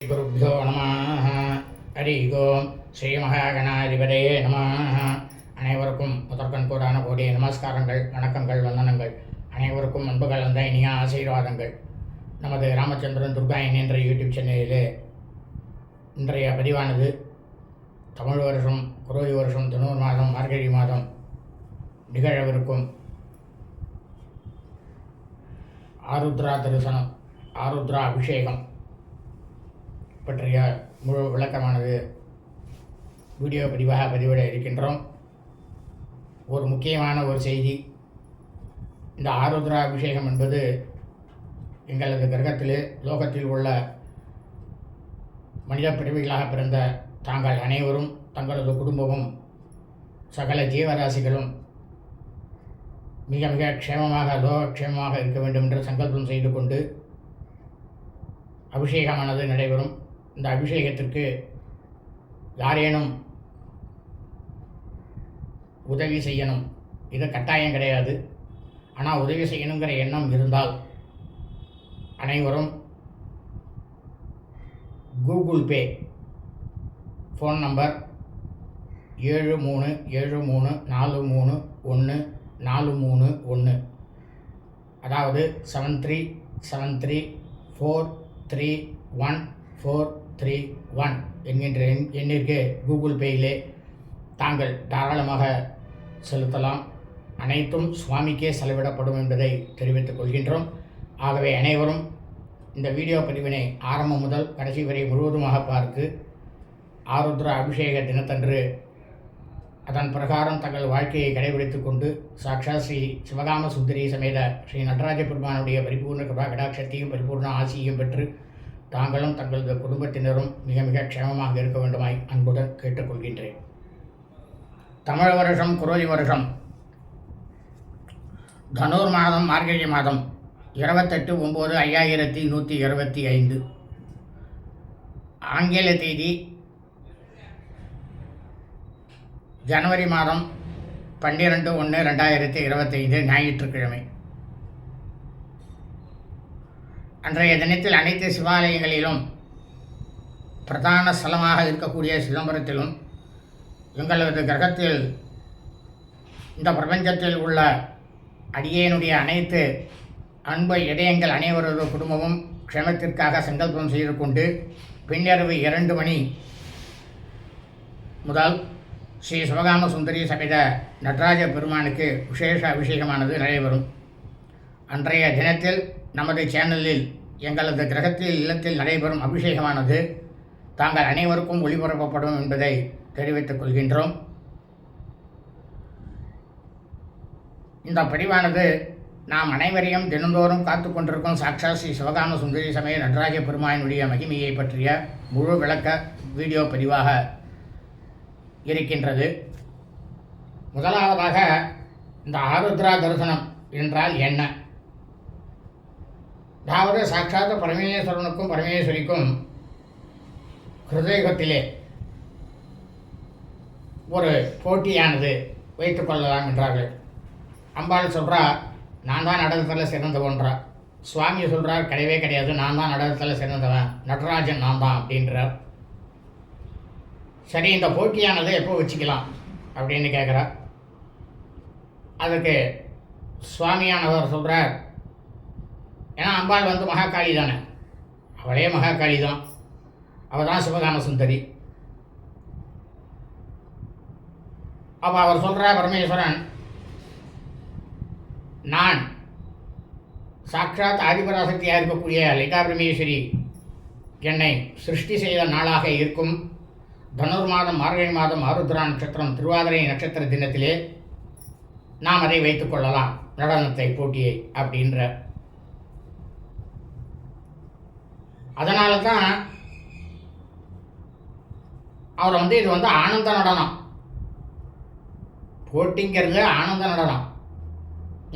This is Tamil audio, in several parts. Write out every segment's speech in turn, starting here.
குருभ्यो நமः ஹரி ஓம் ஸ்ரீ மகாகணாதிபதியே நம அனைவருக்கும் முதற்கண் கூடான கூடிய நமஸ்காரங்கள் வணக்கங்கள் வந்தனங்கள். அனைவருக்கும் அன்பு கலந்த இனிய ஆசீர்வாதங்கள். நமது ராமச்சந்திரன் துர்காயன் என்ற யூடியூப் சேனலிலே இன்றைய பதிவானது தமிழ் வருஷம் குரோதி வருஷம் தொண்ணூறு மாதம் மார்கழி மாதம் நிகழவிருக்கும் ஆருத்ரா தரிசனம் ஆருத்ரா அபிஷேகம். பற்றிய முழு விளக்கமானது வீடியோ பதிவாக பதிவிட இருக்கின்றோம். ஒரு முக்கியமான ஒரு செய்தி இந்த ஆருத்ரா அபிஷேகம் என்பது எங்களது கிரகத்திலே லோகத்தில் உள்ள மனித பிரிவுகளாக பிறந்த தாங்கள் அனைவரும் தங்களது குடும்பமும் சகல ஜீவராசிகளும் மிக மிக க்ஷேமமாக லோகக்ஷேமமாக இருக்க வேண்டும் என்று சங்கல்பம் செய்து கொண்டு அபிஷேகமானது நடைபெறும். இந்த அபிஷேகத்திற்கு யாரேனும் உதவி செய்யணும். இது கட்டாயம் கிடையாது. ஆனால் உதவி செய்யணுங்கிற எண்ணம் இருந்தால் அனைவரும் கூகுள் பே ஃபோன் நம்பர் ஏழு மூணு ஏழு மூணு நாலு மூணு ஒன்று நாலு மூணு ஒன்று அதாவது seven three seven three four three one four three one என்கின்ற எண் எண்ணிற்கு கூகுள் பேயிலே தாங்கள் தாராளமாக செலுத்தலாம். அனைத்தும் சுவாமிக்கே செலவிடப்படும் என்பதை தெரிவித்துக் கொள்கின்றோம். ஆகவே அனைவரும் இந்த வீடியோ பதிவினை ஆரம்பம் முதல் கடைசி வரை முழுவதுமாக பார்த்து ஆருத்ரா அபிஷேக தினத்தன்று அதன் பிரகாரம் தங்கள் வாழ்க்கையை கடைபிடித்துக் கொண்டு சாக்ஷாத் ஸ்ரீ சிவகாம சுந்தரி சமேத ஸ்ரீ நடராஜ பெருமானுடைய பரிபூர்ண கிருபா கடாட்சத்தையும் பரிபூர்ண ஆசியையும் பெற்று தாங்களும் தங்களது குடும்பத்தினரும் மிக மிக க்ஷேமமாக இருக்க வேண்டுமாய் அன்புடன் கேட்டுக்கொள்கின்றேன். தமிழ் வருஷம் குரோதி வருஷம். தனூர் மாதம் மார்கழி மாதம். இருபத்தெட்டு ஒம்பது ஐயாயிரத்தி நூற்றி இருபத்தி ஐந்து. ஆங்கில தேதி ஜனவரி மாதம் பன்னிரெண்டு ஒன்று ரெண்டாயிரத்தி இருபத்தைந்து ஞாயிற்றுக்கிழமை. அன்றைய தினத்தில் அனைத்து சிவாலயங்களிலும் பிரதான ஸ்தலமாக இருக்கக்கூடிய சிதம்பரத்திலும் எங்களது கிரகத்தில் இந்த பிரபஞ்சத்தில் உள்ள அடியேனுடைய அனைத்து அன்பு இதயங்கள் அனைவரது குடும்பமும் க்ஷமத்திற்காக சங்கல்பம் செய்து கொண்டு பின்னரவு இரண்டு மணி முதல் ஸ்ரீ சிவகாம சுந்தரி சமேத நடராஜ பெருமானுக்கு விசேஷ அபிஷேகமானது நடைபெறும். அன்றைய தினத்தில் நமது சேனலில் எங்களது கிரகத்தில் இல்லத்தில் நடைபெறும் அபிஷேகமானது தாங்கள் அனைவருக்கும் ஒளிபரப்பப்படும் என்பதை தெரிவித்துக் கொள்கின்றோம். இந்த பதிவானது நாம் அனைவரையும் தினந்தோறும் காத்து கொண்டிருக்கும் சாட்சா ஸ்ரீ சிவகாம சுந்தரி சமய நடராஜ பெருமானுடைய மகிமையை பற்றிய முழு விளக்க வீடியோ பதிவாக இருக்கின்றது. முதலாவதாக இந்த ஆருத்ரா தரிசனம் என்றால் என்ன? அதாவது சாட்சாத்த பரமேஸ்வரனுக்கும் பரமேஸ்வரிக்கும் ஹிருதயகத்திலே ஒரு போட்டியானது வைத்துக் கொள்ளலாம் என்றார்கள். அம்பாள் சொல்கிறா நான் தான் நடனத்தில் சிறந்தவன்றா சுவாமி சொல்கிறார் கிடையவே கிடையாது நான் தான் நடனத்தில் சிறந்தவன் நடராஜன் நான் தான் அப்படின்றார். சரி இந்த போட்டியானது எப்போ வச்சுக்கலாம் அப்படின்னு கேட்குறா அதுக்கு சுவாமியானவர் சொல்கிறார் ஏன்னா அம்பாள் வந்து மகாகாளி தானே. அவளே மகாகாளி தான். அவள் தான் சிவகாம சுந்தரி அப்போ அவர் சொல்கிறார் பரமேஸ்வரன் நான் சாட்சாத் ஆதிபராசக்தியாக இருக்கக்கூடிய லலிதா பிரமேஸ்வரி என்னை சிருஷ்டி செய்த நாளாக இருக்கும். தனுர் மாதம் மார்கழி மாதம் ஆருத்ரா நட்சத்திரம் திருவாதிரை நட்சத்திர தினத்திலே நாம் அதை வைத்துக்கொள்ளலாம் நடனத்தை போட்டியை அப்படின்ற அதனால தான் அவர் வந்து இது வந்து ஆனந்த நடனம். போட்டிங்கிறது ஆனந்த நடனம்.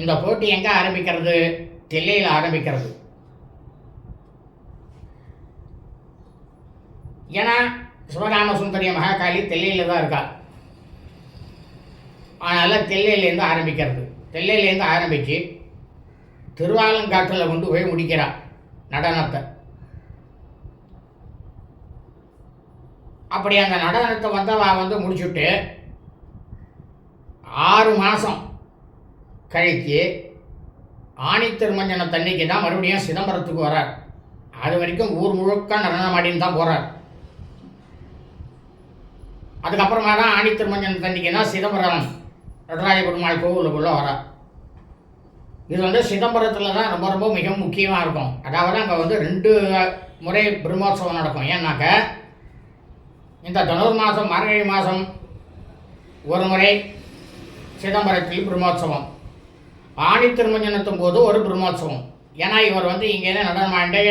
இந்த போட்டி எங்கே ஆரம்பிக்கிறது? தில்லையில் ஆரம்பிக்கிறது. ஏன்னா சிவராம சுந்தரிய மகாகாளி தில்லையில் தான் இருக்கா அதனால் தில்லையிலேருந்து ஆரம்பிக்கிறது. தில்லையிலேருந்து ஆரம்பித்து திருவாலங்காட்டில் கொண்டு போய் முடிக்கிறார் நடனத்தை. அப்படி அந்த நடனத்தை வந்து அவன் வந்து முடிச்சுட்டு ஆறு மாதம் கழித்து ஆணி திருமஞ்சன தண்ணிக்கு தான் மறுபடியும் சிதம்பரத்துக்கு வரார். அது வரைக்கும் ஊர் முழுக்க நடனம் ஆடின்னு தான் போகிறார் அதுக்கப்புறமா தான் ஆணி திருமஞ்சன தண்ணிக்கு தான் சிதம்பரம் நடராஜ பெருமாள் கோவிலுக்குள்ளே வரார். இது வந்து சிதம்பரத்தில் தான் ரொம்ப ரொம்ப மிக முக்கியமாக இருக்கும். அதாவது அங்கே வந்து ரெண்டு முறை பிரம்மோற்சவம் நடக்கும். ஏன்னாக்க இந்த தனுர் மாதம் மார்கழி மாதம் ஒரு முறை சிதம்பரத்தில் பிரம்மோற்சவம். ஆணி திருமஞ்சனத்தும் போது ஒரு பிரம்மோற்சவம். ஏன்னா இவர் வந்து இங்கேருந்து நடனமாண்டு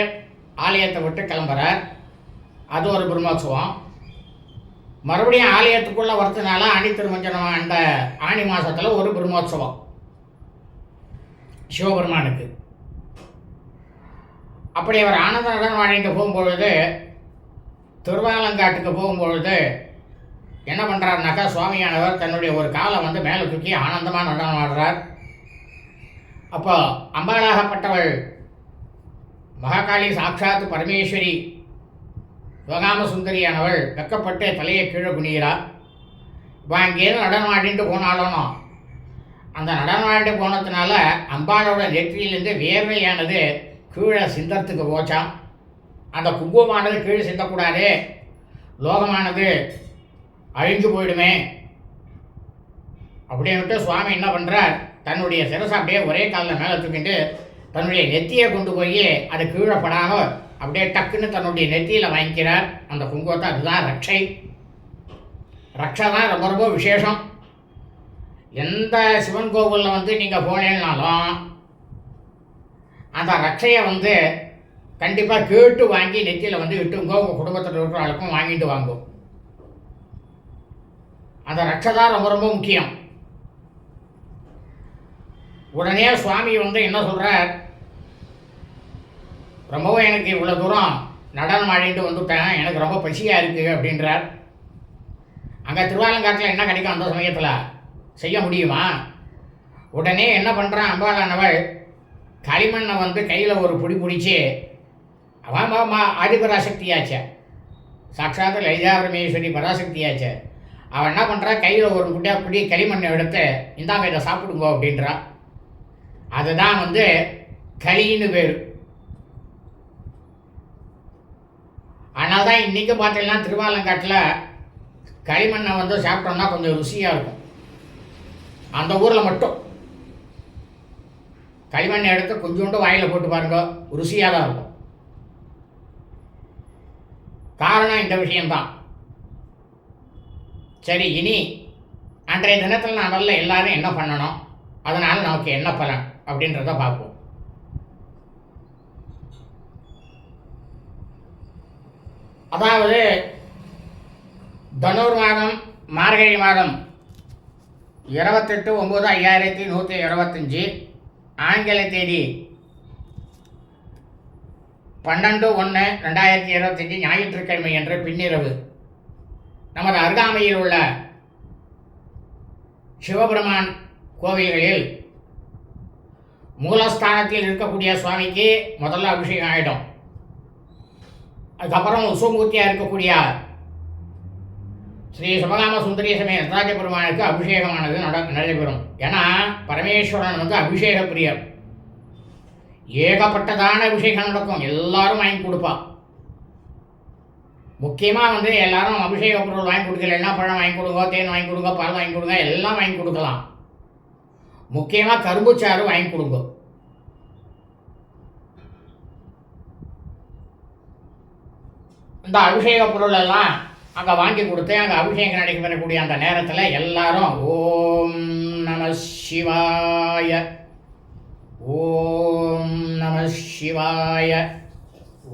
ஆலயத்தை விட்டு கிளம்புறார். அது ஒரு பிரம்மோற்சவம். மறுபடியும் ஆலயத்துக்குள்ளே வரதுனால ஆணி திருமஞ்சனம் அந்த ஆணி மாதத்தில் ஒரு பிரம்மோற்சவம். சிவபெருமானுக்கு. அப்படி அவர் ஆனந்த நடனம் ஆடிட்டு போகும்பொழுது திருவாலங்காட்டுக்கு போகும்பொழுது என்ன பண்ணுறாருனாக்கா சுவாமியானவர் தன்னுடைய ஒரு காலை வந்து மேலே தூக்கி ஆனந்தமாக நடனம் ஆடுறார். அப்போ அம்பாளாகப்பட்டவள் மகாகாளி சாட்சாத் பரமேஸ்வரி சிவகாம சுந்தரியானவள் வெக்கப்பட்டு தலையை கீழே குனிகிறார் இப்போ அங்கேயிருந்து நடனம் ஆடிட்டு போனாலும் அந்த நடனம் ஆடிட்டு போனதுனால அம்பாளோட நெற்றியிலேருந்து வேர்வையானது கீழே சிந்தறதுக்கு போச்சாம். அந்த குங்குமமானது கீழே சிந்தக்கூடாது. லோகமானது அழிஞ்சு போயிடுமே. அப்படின்னுட்டு சுவாமி என்ன பண்ணுறார் தன்னுடைய சிரசை அப்படியே ஒரே காலில் மேலே தூக்கிட்டு தன்னுடைய நெத்தியை கொண்டு போய் அது கீழே படாமல் அப்படியே டக்குன்னு தன்னுடைய நெத்தியில் வாங்கிக்கிறார். அந்த குங்குமத்தை அதுதான் ரட்சை ரக்ஷை தான் ரொம்ப ரொம்ப விசேஷம். எந்த சிவன் கோவிலில் வந்து நீங்கள் போனேன்னாலும் அந்த ரட்சையை வந்து கண்டிப்பாக கேட்டு வாங்கி நெத்தியில் வந்து இட்டுங்கோ உங்கள் குடும்பத்தில் இருக்கிற ஆளுக்கும் வாங்கிட்டு வாங்கும் அந்த ரட்சதான் ரொம்ப ரொம்ப முக்கியம். உடனே சுவாமி வந்து என்ன சொல்கிறார் ரொம்பவும் எனக்கு இவ்வளோ தூரம் நடனம் ஆடிட்டு வந்துட்டேன். எனக்கு ரொம்ப பசியாக இருக்குது அப்படின்றார். அங்கே திருவாலங்காட்டில் என்ன கிடைக்கும் அந்த சமயத்தில்? செய்ய முடியுமா? உடனே என்ன பண்ணுறான் அம்பாளானவள் களிமண்ணை வந்து கையில் ஒரு பிடி பிடிச்சி அவன் மா ஆதிபராசக்தியாச்சே. சாட்சாத் லலிதா பரமேஸ்வரி பராசக்தியாச்சே. அவன் என்ன பண்ணுறா கையில் ஒரு முட்டையாக பிடி களிமண்ணை எடுத்து இந்தாங்க இதை சாப்பிடுங்கோ அப்படின்றா. அதுதான் வந்து களின்னு பேர். அதனால தான் இன்றைக்கி பார்த்தீங்கன்னா திருவாலங்காட்டில் களிமண்ணை வந்து சாப்பிட்டோம்னா கொஞ்சம் ருசியாக இருக்கும். அந்த ஊரில் மட்டும். களிமண்ணை எடுத்து கொஞ்சோண்டு வாயில் போட்டு பாருங்க ருசியாக தான் இருக்கும். காரணம் இந்த விஷயம்தான். சரி இனி அன்றைய தினத்தில் நாமல்ல எல்லாரும் என்ன பண்ணணும்? அதனால் நமக்கு என்ன பலன்? அப்படின்றத பார்ப்போம். அதாவது தனூர் மாதம் மார்கழி மாதம் இருபத்தெட்டு ஒம்பது ஐயாயிரத்தி நூற்றி இருபத்தஞ்சி ஆங்கில தேதி பன்னெண்டு ஒன்று ரெண்டாயிரத்தி இருபத்தஞ்சி ஞாயிற்றுக்கிழமை என்ற பின்னிரவு. நமது அருகாமையில் உள்ள சிவபெருமான் கோவில்களில் மூலஸ்தானத்தில் இருக்கக்கூடிய சுவாமிக்கு முதல்ல அபிஷேகம் ஆகிடும் அதுக்கப்புறம் உசுமூர்த்தியாக இருக்கக்கூடிய ஸ்ரீ சிவகாம சுந்தரிய சமய நடராஜ பெருமானுக்கு அபிஷேகமானது நட நடைபெறும். ஏன்னா பரமேஸ்வரன் வந்து அபிஷேக பிரியர் ஏகப்பட்டதான அபிஷேகம் நடக்கும். எல்லாரும் வாங்கி கொடுப்பா. முக்கியமாக வந்து எல்லாரும் அபிஷேக பொருள் வாங்கி கொடுக்கலன்னா பழம் வாங்கி கொடுங்க தேன் வாங்கி கொடுங்க பால் வாங்கி கொடுங்க எல்லாம் வாங்கி கொடுக்கலாம். முக்கியமாக கரும்புச்சாறு வாங்கி கொடுங்க. இந்த அபிஷேக பொருள் எல்லாம் அங்கே வாங்கி கொடுத்து அங்கே அபிஷேகம் நடைபெறக்கூடிய அந்த நேரத்தில் எல்லாரும் ஓம் நம சிவாய. ஓம் நம சிவாய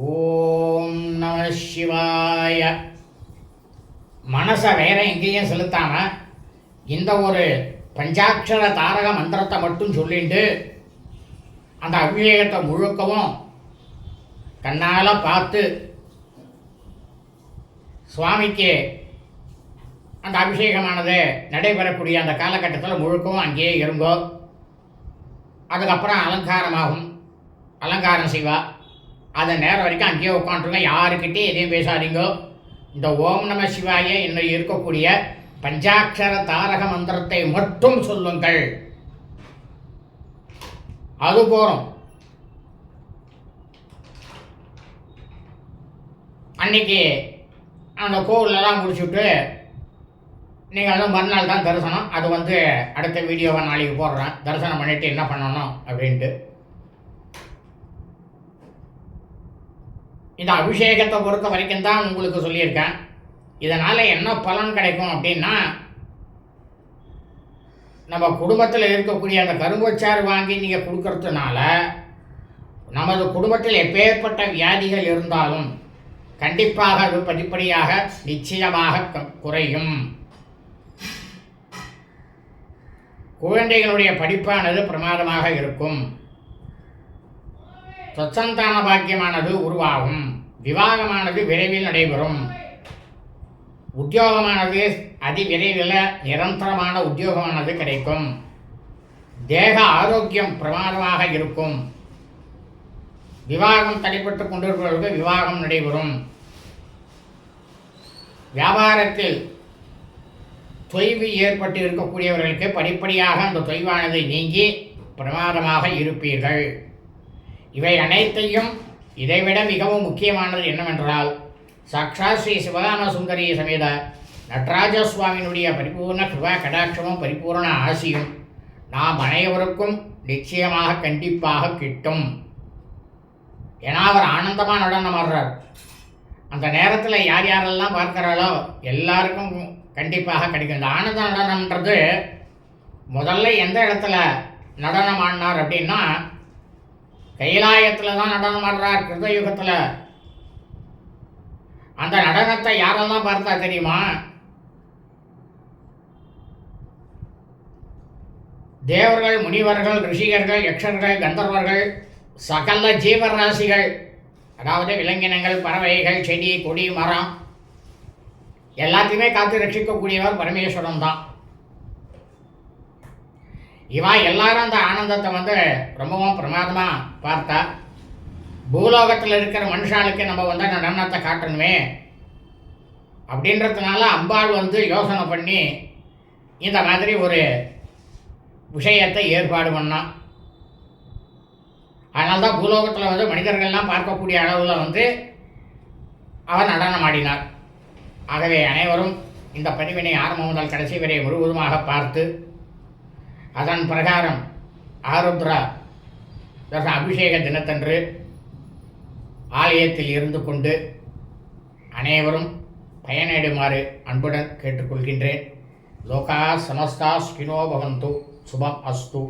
ஓம் நம சிவாய மனசை வேற எங்கேயும் செலுத்தாம இந்த ஒரு பஞ்சாட்சர தாரக மந்திரத்தை மட்டும் சொல்லிட்டு அந்த அபிஷேகத்தை முழுக்கவும் கண்ணால் பார்த்து சுவாமிக்கு அந்த அபிஷேகமானது நடைபெறக்கூடிய அந்த காலகட்டத்தில் முழுக்கவும் அங்கேயே இருங்கோ. அதுக்கப்புறம் அலங்காரமாகும். அலங்காரம் செய்வா. அதை நேரம் வரைக்கும் அங்கேயே உட்காந்துருங்க யாருக்கிட்டே எதையும் பேசாதீங்கோ. இந்த ஓம் நம சிவாய இன்னும் இருக்கக்கூடிய பஞ்சாட்சர தாரக மந்திரத்தை மட்டும் சொல்லுங்கள். அது போகிறோம் அன்னைக்கு அந்த கோவிலெல்லாம் முடிச்சுட்டு நீங்கள் வந்து மறுநாள் தான் தரிசனம். அது வந்து அடுத்த வீடியோவை நாளைக்கு போடுறேன். தரிசனம் பண்ணிவிட்டு என்ன பண்ணணும் அப்படின்ட்டு. இந்த அபிஷேகத்தை பொறுத்த வரைக்கும் தான் உங்களுக்கு சொல்லியிருக்கேன். இதனால் என்ன பலன் கிடைக்கும் அப்படின்னா நம்ம குடும்பத்தில் இருக்கக்கூடிய அந்த கரும்பச்சாறு வாங்கி நீங்கள் கொடுக்கறதுனால நமது குடும்பத்தில் எப்பேற்பட்ட வியாதிகள் இருந்தாலும் கண்டிப்பாக அது படிப்படியாக நிச்சயமாக க- குறையும். குழந்தைகளுடைய படிப்பானது பிரமாதமாக இருக்கும். சொச்சந்தான பாக்கியமானது உருவாகும். விவாகமானது விரைவில் நடைபெறும். உத்தியோகமானது அதி விரைவில் நிரந்தரமான உத்தியோகமானது கிடைக்கும். தேக ஆரோக்கியம் பிரமாதமாக இருக்கும். விவாகம் தடைப்பட்டு கொண்டிருப்பவர்களுக்கு விவாகம் நடைபெறும். வியாபாரத்தில் தொய்வு ஏற்பட்டு இருக்கக்கூடியவர்களுக்கு படிப்படியாக அந்த தொய்வானது நீங்கி பிரமாதமாக இருப்பீர்கள். இவை அனைத்தையும் இதைவிட மிகவும் முக்கியமானது என்னவென்றால் சாக்ஷா ஸ்ரீ சிவகாம சுந்தரி சமேத நடராஜ சுவாமியினுடைய பரிபூர்ண கிருபா கடாட்சமும் பரிபூர்ண ஆசியும் நாம் அனைவருக்கும் நிச்சயமாக கண்டிப்பாக கிட்டும். ஏன்னா அவர் ஆனந்தமாக நடனம் ஆடுறார். அந்த நேரத்தில் யார் யாரெல்லாம் பார்க்குறாளோ எல்லாருக்கும் கண்டிப்பாக கிடைக்கும். இந்த ஆனந்த நடனம்ன்றது முதல்ல எந்த இடத்துல நடனம் ஆடினார் அப்படின்னா கைலாயத்தில் தான் நடனம் ஆடுறார் கிருதயுகத்தில். அந்த நடனத்தை யாரெல்லாம் பார்த்தா தெரியுமா? தேவர்கள் முனிவர்கள் ரிஷிகர்கள் யக்ஷர்கள் கந்தர்வர்கள் சகல ஜீவராசிகள் அதாவது விலங்கினங்கள் பறவைகள் செடி கொடி மரம் எல்லாத்தையுமே காத்து ரட்சிக்கக்கூடியவர் பரமேஸ்வரன் தான் இவன் எல்லாரும் அந்த ஆனந்தத்தை வந்து ரொம்பவும் பிரமாதமாக பார்த்தா பூலோகத்தில் இருக்கிற மனுஷாளுக்கு நம்ம வந்து அந்த நடனத்தை காட்டணுமே அப்படின்றதுனால அம்பாள் வந்து யோசனை பண்ணி இந்த மாதிரி ஒரு விஷயத்தை ஏற்பாடு பண்ணான் அதனால தான் பூலோகத்தில் வந்து மனிதர்கள்லாம் பார்க்கக்கூடிய அளவில் வந்து அவர் நடனம் ஆடினார். ஆகவே அனைவரும் இந்த பதிவினை ஆரம்பம் முதல் கடைசி வரை முழுவதுமாக பார்த்து அதன் பிரகாரம் ஆருத்ரா தச அபிஷேக தினத்தன்று ஆலயத்தில் இருந்து கொண்டு அனைவரும் பயனிடுமாறு அன்புடன் கேட்டுக்கொள்கின்றேன். லோகா சமஸ்தா ஸ்கினோ பவந்து. சுபம் அஸ்து.